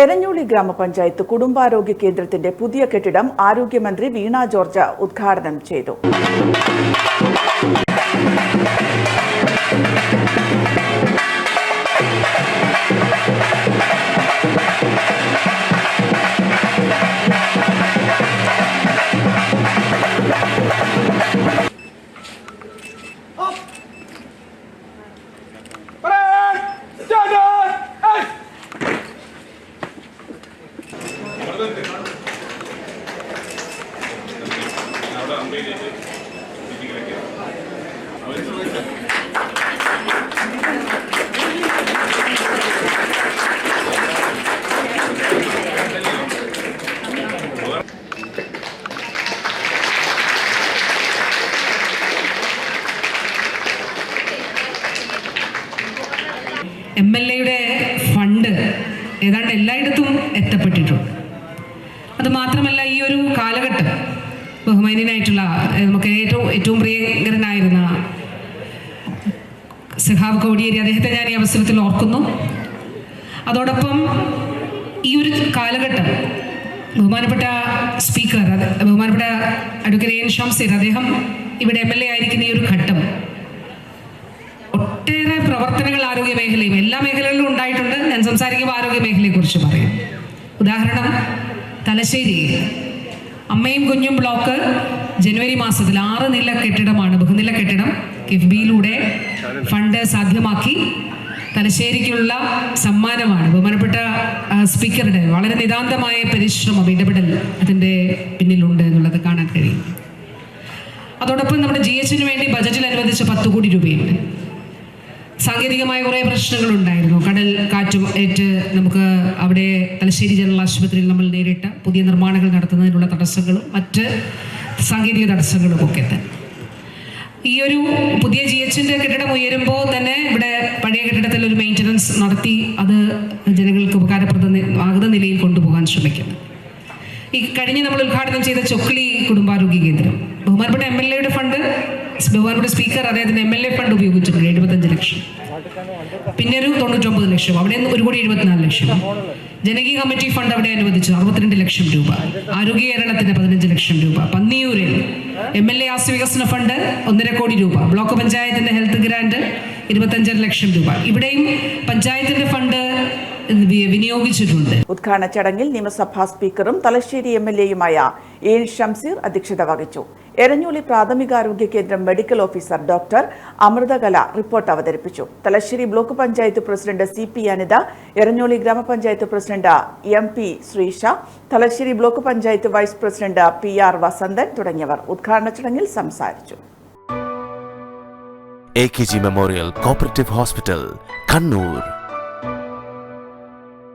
എരഞ്ഞോളി ഗ്രാമപഞ്ചായത്ത് കുടുംബാരോഗ്യ കേന്ദ്രത്തിന്റെ പുതിയ കെട്ടിടം ആരോഗ്യമന്ത്രി വീണ ജോർജ് ഉദ്ഘാടനം ചെയ്തു. എം എൽ എയുടെ ഫണ്ട് ഏതാണ്ട് എല്ലായിടത്തും എത്തപ്പെട്ടിട്ടുണ്ട്. അത് മാത്രമല്ല ഈ ഒരു കാലഘട്ടം ബഹുമാന്യനായിട്ടുള്ള നമുക്ക് ഏറ്റവും ഏറ്റവും പ്രിയങ്കരനായിരുന്ന സഹാബ് കോടിയേരി അദ്ദേഹത്തെ ഞാൻ ഈ അവസരത്തിൽ ഓർക്കുന്നു. അതോടൊപ്പം ഈ ഒരു കാലഘട്ടം ബഹുമാനപ്പെട്ട സ്പീക്കർ ബഹുമാനപ്പെട്ട അഡ്വക്കേറ്റ് എൻ ഷംസീർ അദ്ദേഹം ഇവിടെ എം എൽ എ ആയിരിക്കുന്ന ഈ ഒരു ഘട്ടം ഒട്ടേറെ പ്രവർത്തനങ്ങൾ ആരോഗ്യ മേഖലയും എല്ലാ മേഖലകളിലും ഉണ്ടായിട്ടുണ്ട്. ഞാൻ സംസാരിക്കുമ്പോൾ ആരോഗ്യ മേഖലയെക്കുറിച്ച് പറയും. ഉദാഹരണം തലശ്ശേരി. അമ്മയും കുഞ്ഞും ബ്ലോക്ക് ജനുവരി മാസത്തിൽ ആറ് നില കെട്ടിടമാണ് ബഹുനില കെട്ടിടം കിഫ്ബിയിലൂടെ ഫണ്ട് സാധ്യമാക്കി. തലശ്ശേരിക്കുള്ള സമ്മാനമാണ്. ബഹുമാനപ്പെട്ട സ്പീക്കറുടെ വളരെ നിതാന്തമായ പരിശ്രമം ഇടപെടൽ അതിന്റെ പിന്നിലുണ്ട് എന്നുള്ളത് കാണാൻ കഴിയും. അതോടൊപ്പം നമ്മുടെ ജി എച്ചിന് വേണ്ടി ബജറ്റിൽ അനുവദിച്ച പത്ത് കോടി രൂപയുണ്ട്. സാങ്കേതികമായ കുറേ പ്രശ്നങ്ങളുണ്ടായിരുന്നു. കടൽ കാറ്റ് ഏറ്റ് നമുക്ക് അവിടെ തലശ്ശേരി ജനറൽ ആശുപത്രിയിൽ നമ്മൾ നേരിട്ട പുതിയ നിർമ്മാണങ്ങൾ നടത്തുന്നതിനുള്ള തടസ്സങ്ങളും മറ്റ് സാങ്കേതിക തടസ്സങ്ങളും ഒക്കെ തന്നെ. ഈ ഒരു പുതിയ ജി എച്ചിന്റെ കെട്ടിടം ഉയരുമ്പോൾ തന്നെ ഇവിടെ പഴയ കെട്ടിടത്തിൽ ഒരു മെയിന്റനൻസ് നടത്തി അത് ജനങ്ങൾക്ക് ഉപകാരപ്രദ ആകുന്ന നിലയിൽ കൊണ്ടുപോകാൻ ശ്രമിക്കുന്നു. ഈ കഴിഞ്ഞ് നമ്മൾ ഉദ്ഘാടനം ചെയ്ത ചൊക്ലി കുടുംബാരോഗ്യ കേന്ദ്രം. ബഹുമാനപ്പെട്ട എം എൽ എയുടെ ഫണ്ട് ബഹുമാനപ്പെട്ട സ്പീക്കർ അദ്ദേഹത്തിന് എം എൽ എ ഫണ്ട് ഉപയോഗിച്ചിട്ടുണ്ട് എഴുപത്തഞ്ച് ലക്ഷം. പിന്നെ ഒരു തൊണ്ണൂറ്റൊമ്പത് ലക്ഷം അവിടെ നിന്ന് ഒരു കോടി എഴുപത്തിനാല് ലക്ഷം. ജനകീയ കമ്മിറ്റി ഫണ്ട് അവിടെ അനുവദിച്ചു അറുപത്തിരണ്ട് ലക്ഷം രൂപ. ആരോഗ്യ കേരളത്തിന് പതിനഞ്ച് ലക്ഷം രൂപ. പന്നിയൂരിൽ എം എൽ എ ആസ് വികസന ഫണ്ട് ഒന്നര കോടി രൂപ. ബ്ലോക്ക് പഞ്ചായത്തിന്റെ ഹെൽത്ത് ഗ്രാന്റ് ഇരുപത്തഞ്ചര ലക്ഷം രൂപ. ഇവിടെയും പഞ്ചായത്തിന്റെ ഫണ്ട് വിനിയോഗിച്ചിട്ടുണ്ട്. ഉദ്ഘാടന ചടങ്ങിൽ നിയമസഭാ സ്പീക്കറും തലശ്ശേരി എം എൽ എയുമായ എൻ ഷംസീർ അധ്യക്ഷത വഹിച്ചു. എരഞ്ഞോളി പ്രാഥമികാരോഗ്യ കേന്ദ്രം medical officer doctor Amruthakala report അവതരിപ്പിച്ചു. Thalassery block panchayat president C P Anitha Eranholi ഗ്രാമപഞ്ചായത്ത് president M P Sreesha Thalassery block panchayat vice president P R Vasanthan തുടങ്ങിയവർ ഉദ്ഘാടന ചടങ്ങിൽ സംസാരിച്ചു. A K G memorial cooperative hospital Kannur.